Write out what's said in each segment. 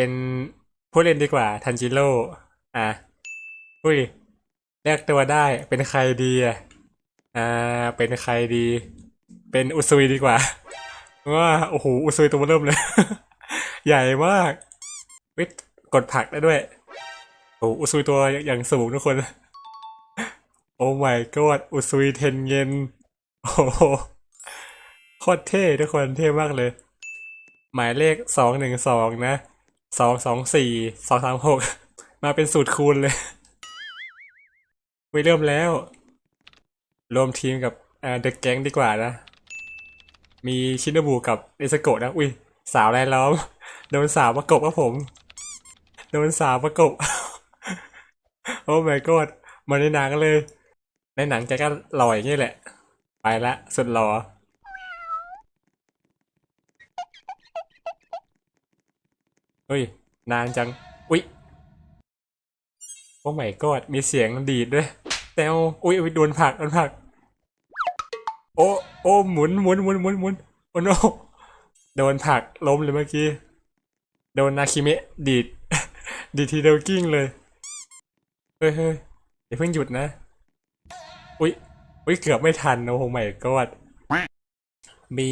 เป็นผู้เล่นดีกว่าทันจิโร่อะอุ้ยเลือกตัวได้เป็นใครดีอะอ่าเป็นใครดี เป็นอุซุยดีกว่าว่าโอ้โหอุซุยตัวเริ่มเลย ใหญ่มากวิทกดผักได้ด้วยโอ้อุซุยตัวอย่างสูงทุกคน โอ้ my god อุซุยเทนเงินโอ้โหโคตรเท่ทุกคนเท่มากเลย หมายเลขสองหนึ่งสองนะ สองสองสี่สองสามหกมาเป็นสูตรคูณเลยวิเริ่มแล้ว รวมทีมกับเดอะแก๊งดีกว่านะ มีชินบูกับเอสโกะนะ อุ้ย สาวรายล้อม โดนสาวประกบครับผม โดนสาวประกบ โอ้ my god มาในหนังเลย ในหนังแกก็หล่ออย่างนี้แหละ ไปละ สุดหล่อ เฮ้ย นานจัง อุ๊ยโอ้ my god มีเสียงดีดด้วยแตวอุ๊ยอุ๊ยโดนผักโดนผัก โอ้ โอ้ หมุนหมุนหมุนหมุนหมุนโอ้โนโดนผักล้มเลยเมื่อกี้ โดนนาคิเมะดีด ดีทีเดียวกิ้งเลย เฮ้ยเฮ้ยอย่าเพิ่งหยุดนะ อุ๊ย อุ๊ย เกือบไม่ทันโอ้โหไม่กอดมี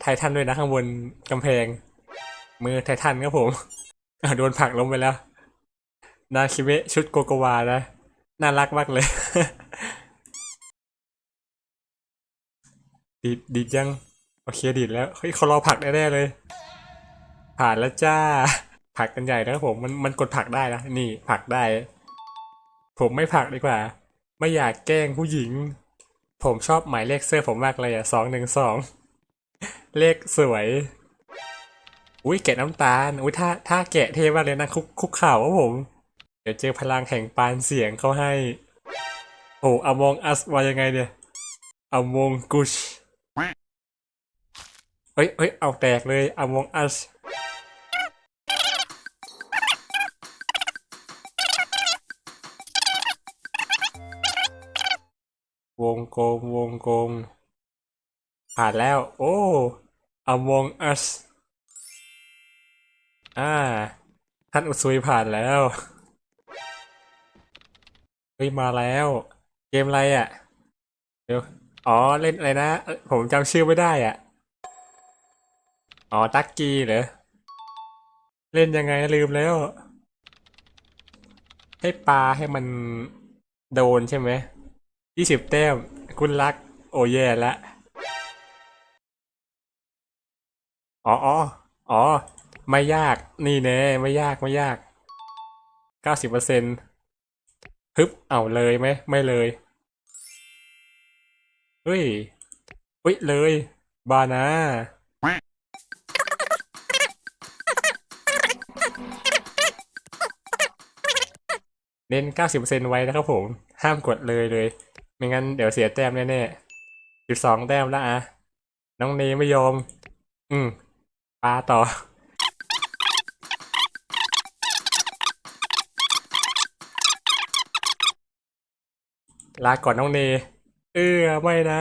ไททันด้วยนะข้างบนกำแพง มือไททันครับผม โดนผักล้มไปแล้ว นาคิเมะชุดโกโกวานะ น่ารักมากเลย ดีดดีดยัง โอเคดีดแล้ว เฮ้ยเขารอผักแน่ๆเลย ผ่านแล้วจ้า ผักกันใหญ่นะครับผมมันมันกดผักได้นะนี่ผักได้ ผมไม่ผักดีกว่า ไม่อยากแกล้งผู้หญิง ผมชอบหมายเลขเสื้อผมมากเลยอะสองหนึ่งสองเลขสวย อุ้ยแกะน้ำตาล อุ้ยถ้าถ้าแกะเท่มากเลยนะคุกคุกเข่าครับผม เดี๋ยวเจอพลังแห่งปานเสียงเขาให้ โอ้อมองอัสว่ายังไงเนี่ยอมองกุชเฮ้ยเฮ้ยเอาแตกเลยอมองอัสวงกลมวงกลมผ่านแล้ว โอ้ Among Us อ่ อ่า ท่านอุซุยผ่านแล้วเฮ้ยมาแล้ว เกมอะไรอะ เดี๋ยว อ๋อเล่นอะไรนะ ผมจำชื่อไม่ได้อะ อ๋อตักกี้เหรอ เล่นยังไงลืมแล้ว ให้ปลาให้มันโดนใช่ไหมยี่สิบแต้ม คุณรัก โอ้แย่ละ อ๋อ อ๋ออ๋อ ไม่ยากนี่แน่ไม่ยากไม่ยากเก้าสิบเปอร์เซ็นต์ฮึบเอาเลยไหมไม่เลยเฮ้ยเฮ้ยเลย บานาเน้นเก้าสิบเปอร์เซ็นต์ไว้นะครับผม ห้ามกดเลยเลย ไม่งั้นเดี๋ยวเสียแต้มแน่ๆสิบสองแต้มแล้วอะ น้องเนไม่ยอม อืมปาต่อ ลาก่อนน้องเน เออไม่นะ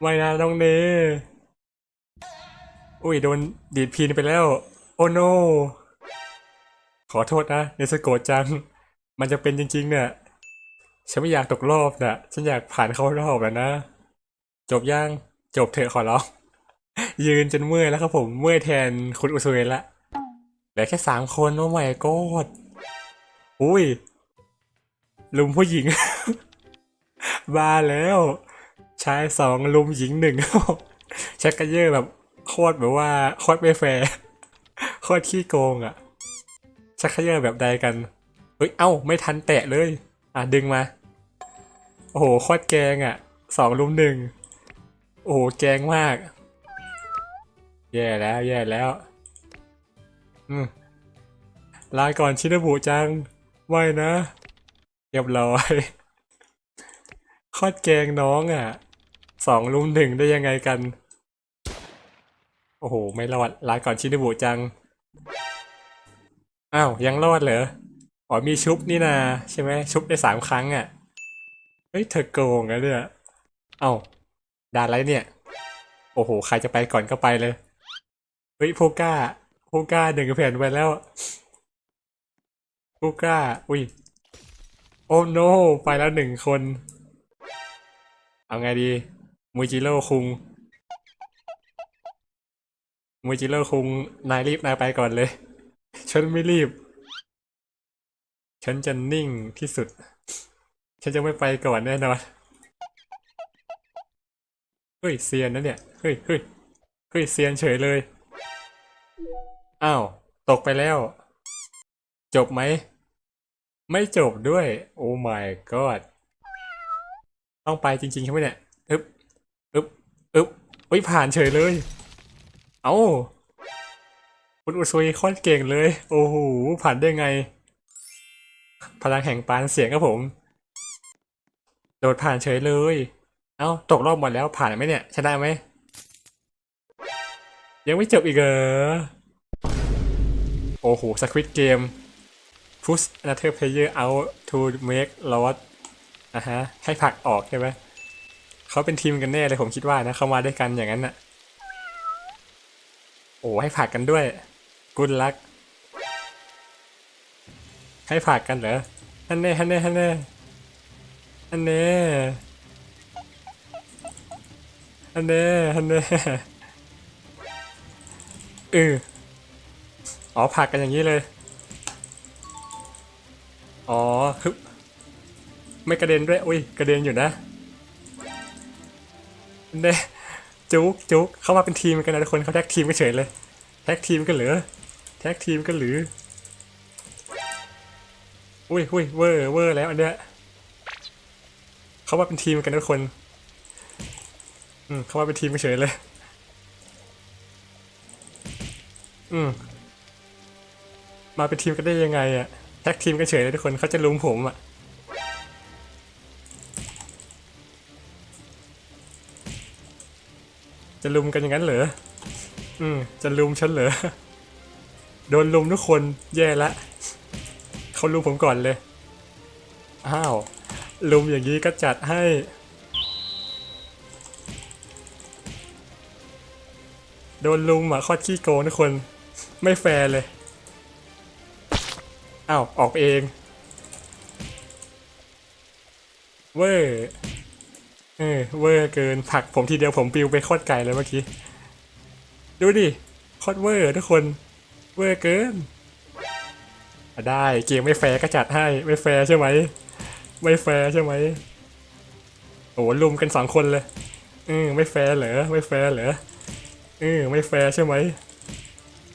ไม่นะน้องเน อุ้ยโดนดีดพินไปแล้ว โอ้โน ขอโทษนะเนสโกจัง มันจะเป็นจริง ๆ เนี่ย ฉันไม่อยากตกรอบนะฉันอยากผ่านเข้ารอบแล้วนะ จบยัง จบเถอะขอร้อง ยืนจนเมื่อยแล้วครับผมเมื่อยแทนคุณอุซุเอละเหลือแค่สามคนโอ้ไม่กอดอุ้ย ลุมผู้หญิง บ้าแล้ว ชายสองลุมหญิงหนึ่งชักกระเยอะแบบโคตรแบบว่าโคตรไม่แฟร์โคตรขี้โกงอะชักกระเยอะแบบใดกันเฮ้ยเอ้า ไม่ทันแตะเลย อะดึงมา โอ้โหโคตรแกงอะสองลุมหนึ่งโอ้โหแกงมาก แย่แล้ว แย่แล้ว อืมลาก่อนชินบุจัง ไม่นะ เรียบร้อยคตรแกงน้องอะสองลุมหนึ่งได้ยังไงกัน โอ้โห ไม่รอดลาก่อนชินบุจัง อ้าว ยังรอดเหรออ๋อมีชุบนี่นาใช่ไหมชุบได้สามครั้งอะ เฮ้ย เธอโกงอะเนี่ยเอ้าด่าอะไรเนี่ย โอ้โห ใครจะไปก่อนก็ไปเลย เฮ้ยโพก้าโพกูกล้าหนึ่งแผ่นไปแล้วกูก้า อุ้ย โอ้โนไปแล้วหนึ่งคน เอาไงดีมูจิโร่คุงมูจิโร่คุงนายรีบนายไปก่อนเลย ฉันไม่รีบ ฉันจะนิ่งที่สุด ฉันจะไม่ไปก่อนแน่นอนเฮ้ยเซียนนะเนี่ยเฮ้ยเฮ้ยเฮ้ยเซียนเฉยเลย อ้าว ตกไปแล้ว จบไหม ไม่จบด้วย โอ้ my god ต้องไปจริงๆใช่ไหมเนี่ยอึ๊บอึ๊บอึ๊บเฮ้ยผ่านเฉยเลย เอ้าคุณอุซุยโคตรเก่งเลย โอ้โห ผ่านได้ไง พลังแห่งปานเสียงครับผม โดดผ่านเฉยเลย เอ้า ตกรอบหมดแล้วผ่านไหมเนี่ยชนะไหม ยังไม่จบอีกเหรอ โอ้โห สควิตเกม push another player out to make loss อะฮะ ให้ผักออกใช่ไหมเขาเป็นทีมกันแน่เลยผมคิดว่านะ เขามาด้วยกันอย่างนั้นน่ะ โอ้ให้ผักกันด้วยกุลลักให้ผักกันเหรอฮันเน่ฮันเน่ฮันเน่ฮันเน่ฮันเน่ฮันเน่เอออ๋อผักกันอย่างนี้เลย อ๋อฮึบไม่กระเด็นด้วย อุ้ย กระเด็นอยู่นะเน่จุกจุกเข้ามาเป็นทีมกันนะทุกคนเขาแท็กทีมกันเฉยเลย แท็กทีมกันเหรอ แท็กทีมกันหรือ อุ้ยอุ้ยเวอร์เวอร์แล้วอันเนี้ยเขามาเป็นทีมกันนะทุกคน อืมเขามาเป็นทีมกันเฉยเลย อืมมาเป็นทีมกันได้ยังไงอะ แท็กทีมกันเฉยเลยทุกคนเขาจะลุมผมอะจะลุมกันอย่างนั้นเหรอ อืม จะลุมฉันเหรอ โดนลุมทุกคนแย่ละ เขาลุมผมก่อนเลย อ้าว ลุมอย่างนี้ก็จัดให้ โดนลุมอะคอดขี้โกงทุกคน ไม่แฟร์เลย อ้าวออกเอง เวอร์เออเวอร์เกินผักผมทีเดียวผมปิวไปโคตรไกลเลยเมื่อกี้ ดูดิโคตรเวอร์ทุกคน เวอร์เกิน ได้เกมไม่แฟร์ก็จัดให้ไม่แฟร์ใช่ไหมไม่แฟร์ใช่ไหมโอ้โหลุมกันสองคนเลยอืมไม่แฟร์เหรอไม่แฟร์เหรออืมไม่แฟร์ใช่ไหม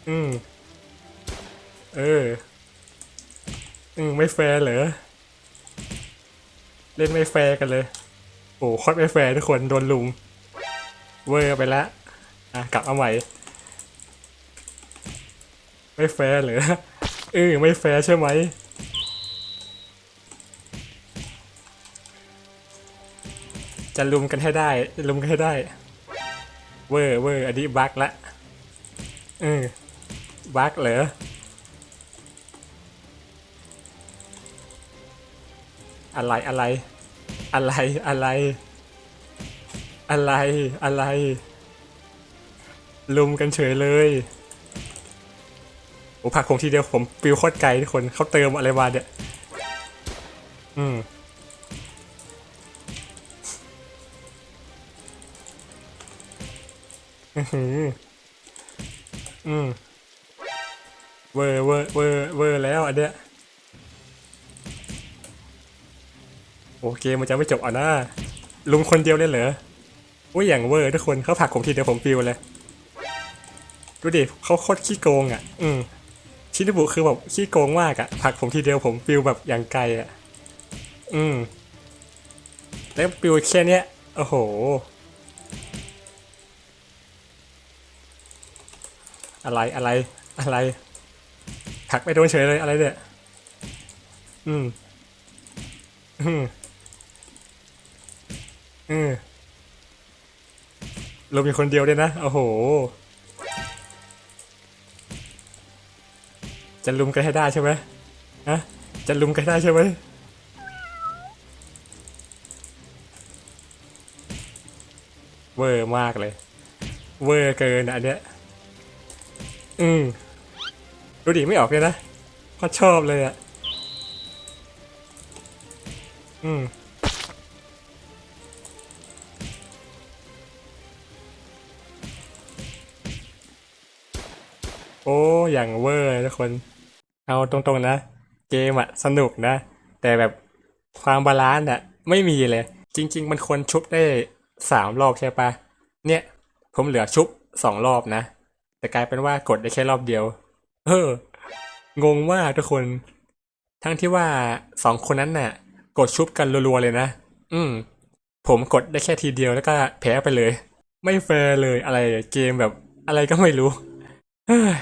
อืมเออ อืมไม่แฟร์เหรอ เล่นไม่แฟร์กันเลย โอ้โคตรไม่แฟร์ทุกคนโดนลุมเวอร์ไปแล้วอะกลับมาใหม่ ไม่แฟร์เหรอเออไม่แฟร์ใช่ไหมจะลุมกันให้ได้จะลุมกันให้ได้ เวอร์เวอร์อันนี้บั๊กละเออบั๊กเหรอ อะไรอะไร อะไรอะไร อะไรอะไร ลุมกันเฉยเลยโอ้ผักผมทีเดียวผมปิวโคตรไกลทุกคนเขาเติมอะไรมาเนี่ยอืมอื้อหืออืมเวอร์เวอร์เวอร์เวอร์แล้วอันเนี้ย โอเคมันจะไม่จบอะนะลุมคนเดียวเลยเหรออุ้ยอย่างเวอร์ทุกคนเขาผักผมทีเดียวผมปิวเลย ดูดิเขาโคตรขี้โกงอะ อืมชินบุคือแบบขี้โกงมากอะผักผมทีเดียวผมปิวแบบอย่างไกลอะ อืมแล้วปิวแค่เนี้ยโอ้โหอะไรอะไรอะไรผักไม่โดนเฉยเลยอะไรเนี่ย อืม อืม อืมลงมีคนเดียวด้วยนะโอ้โห จะลุมกันให้ได้ใช่ไหมฮะจะลุมกันได้ใช่ไหมเวอร์มากเลย เวอร์เกินอันเนี้ยอืมดูดิไม่ออกเลยนะพราะชอบเลยอะ อืม อ้อย่างเวอร์ทุกคน เอาตรงๆนะ เกมอะสนุกนะ แต่แบบความบาลานซ์อะไม่มีเลย จริง ๆ มันควรชุบได้สามรอบใช่ปะเนี่ย ผมเหลือชุบสองรอบนะ แต่กลายเป็นว่ากดได้แค่รอบเดียว เอองงมากทุกคน ทั้งที่ว่าสองคนนั้นน่ะ กดชุบกันรัวๆเลยนะ อืม ผมกดได้แค่ทีเดียวแล้วก็แพ้ไปเลย ไม่แฟร์เลยอะไรเกมแบบอะไรก็ไม่รู้ เฮ้ย